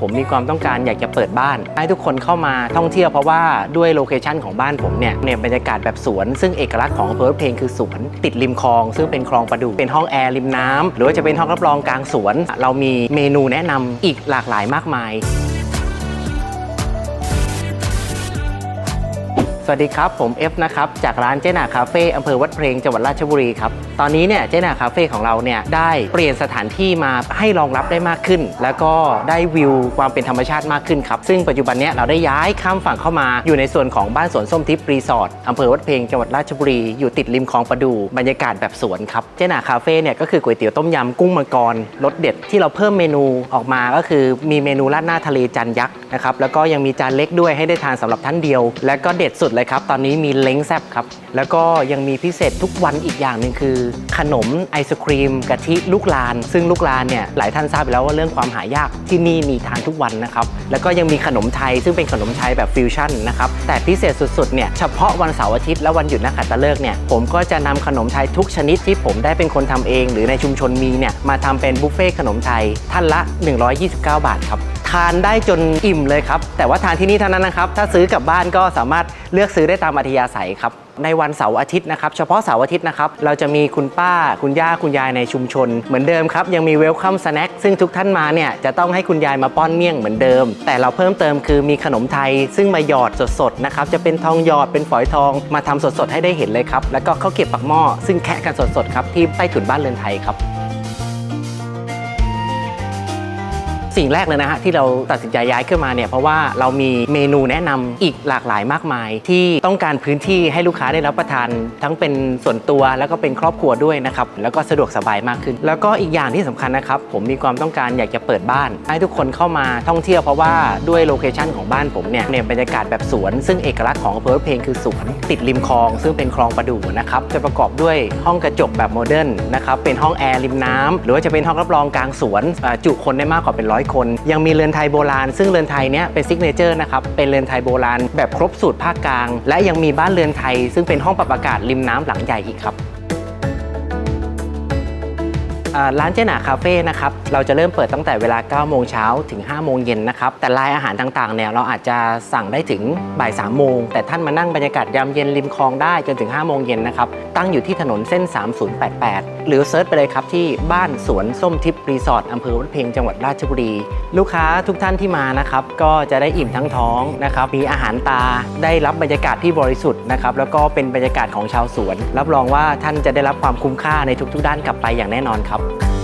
ผมมีความต้องการอยากจะเปิดบ้าน ให้ทุกคนเข้ามาท่องเที่ยวเพราะว่าด้วยโลเคชันของบ้านผมเนี่ยเนี่ยบรรยากาศแบบสวน ซึ่งเอกลักษณ์ของอำเภอเพลงคือสวน ติดริมคลอง ซึ่งเป็นคลองประดูเป็นห้องแอร์ริมน้ำหรือว่าจะเป็นห้องรับรองกลางสวน เรามีเมนูแนะนำอีกหลากหลายมากมาย สวัสดีครับ ผมเอฟนะครับจากร้านเจนาคาเฟ่อำเภอวัดเพลงจังหวัดราชบุรีครับ ตอนนี้เนี่ยเจนาคาเฟ่ของเราเนี่ยได้เปลี่ยนสถานที่มาให้รองรับได้มากขึ้น แล้วก็ได้วิวความเป็นธรรมชาติมากขึ้นครับ ซึ่งปัจจุบันเนี้เราได้ย้ายข้ามฝั่งเข้ามาอยู่ในส่วนของบ้านสวนส้มทิพย์รีสอร์ทอำเภอวัดเพลงจังหวัดราชบุรีอยู่ติดริมคลองประดูบรรยากาศแบบสวนครับเจนาคาเฟ่เนี่ยก็คือก๋วยเตี๋ยวต้มยำกุ้งมังกรรสเด็ดที่เราเพิ่มเมนูออกมาก็คือมีเมนูราดหน้าทะเลจานยักษ์นะครับแล้วก็ยังมีจานเล็กด้วยให้ได้ทานสำหรับท่านเดียว และก็เด็ดสุดเลยครับ ตอนนี้มีเล้งแซบครับ แล้วก็ยังมีพิเศษทุกวันอีกอย่างหนึ่งคือ ขนมไอศครีมกะทิลูกลาน ซึ่งลูกลานเนี่ยหลายท่านทราบอยู่แล้วว่าเรื่องความหายากที่นี่มีทานทุกวันนะครับแล้วก็ยังมีขนมไทยซึ่งเป็นขนมไทยแบบฟิวชั่นนะครับแต่พิเศษสุดๆเนี่ยเฉพาะวันเสาร์อาทิตย์และวันหยุดนักขัตฤกษ์เนี่ยผมก็จะนำขนมไทยทุกชนิดที่ผมได้เป็นคนทำเอง หรือในชุมชนมีเนี่ยมาทำเป็นบุฟเฟ่ขนมไทยท่านละ 129 บาทครับ ทานได้จนอิ่มเลยครับ แต่ว่าทานที่นี่เท่านั้นนะครับ ถ้าซื้อกลับบ้านก็สามารถเลือกซื้อได้ตามอัธยาศัยครับ ในวันเสาร์อาทิตย์นะครับ เฉพาะเสาร์อาทิตย์นะครับ เราจะมีคุณป้าคุณย่าคุณยายในชุมชน เหมือนเดิมครับ ยังมีเวลคัมสแน็คซึ่งทุกท่านมาเนี่ยจะต้องให้คุณยายมาป้อนเมี่ยงเหมือนเดิม แต่เราเพิ่มเติมคือมีขนมไทย ซึ่งมาหยอดสดๆนะครับ จะเป็นทองหยอดเป็นฝอยทอง มาทำสดๆให้ได้เห็นเลยครับ แล้วก็ข้าวเกรียบปักหม้อซึ่งแคะกันสดๆครับที่ใต้ถุนบ้านเรือนไทยครับ สิ่งแรกเลยนะฮะที่เราตัดสินใจย้ายขึ้นมาเนี่ยเพราะว่าเรามีเมนูแนะนำอีกหลากหลายมากมาย ที่ต้องการพื้นที่ให้ลูกค้าได้รับประทาน ทั้งเป็นส่วนตัวแล้วก็เป็นครอบครัวด้วยนะครับแล้วก็สะดวกสบายมากขึ้น แล้วก็อีกอย่างที่สำคัญนะครับผมมีความต้องการอยากจะเปิดบ้าน ให้ทุกคนเข้ามาท่องเที่ยวเพราะว่าด้วยโลเคชันของบ้านผมเนี่ยเนี่ยบรรยากาศแบบสวน ซึ่งเอกลักษณ์ของอำเภอเพลงคือสวนติดริมคลอง ซึ่งเป็นคลองประดูนะครับจะประกอบด้วยห้องกระจกแบบโมเดิร์นนะครับเป็นห้องแอร์ริมน้ำหรือว่าจะเป็นห้องรับรองกลางสวนจุคนได้มากกว่าเป็นร้อยคน ยังมีเรือนไทยโบราณ ซึ่งเรือนไทยเนี้ยเป็นซิกเนเจอร์นะครับ เป็นเรือนไทยโบราณแบบครบสูตรภาคกลาง และยังมีบ้านเรือนไทย ซึ่งเป็นห้องปรับอากาศริมน้ำหลังใหญ่อีกครับ ร้านเจหนาคาเฟ่นะครับเราจะเริ่มเปิดตั้งแต่เวลา 9 โมงเช้าถึง 5 โมงเย็นนะครับ แต่รายอาหารต่างๆเนี่ยเราอาจจะสั่งได้ถึงบ่าย 3 โมง แต่ท่านมานั่งบรรยากาศยามเย็นริมคลองได้จนถึง 5 โมงเย็นนะครับ ตั้งอยู่ที่ถนนเส้น 3088 หรือเซิร์ชไปเลยครับที่บ้านสวนส้มทิพย์รีสอร์ทอำเภอวัดเพลงจังหวัดราชบุรี ลูกค้าทุกท่านที่มานะครับก็จะได้อิ่มทั้งท้องนะครับมีอาหารตาได้รับบรรยากาศที่บริสุทธิ์นะครับแล้วก็เป็นบรรยากาศของชาวสวน รับรองว่าท่านจะได้รับความคุ้มค่าในทุกๆ ด้านกลับไปอย่างแน่นอนครับ Network.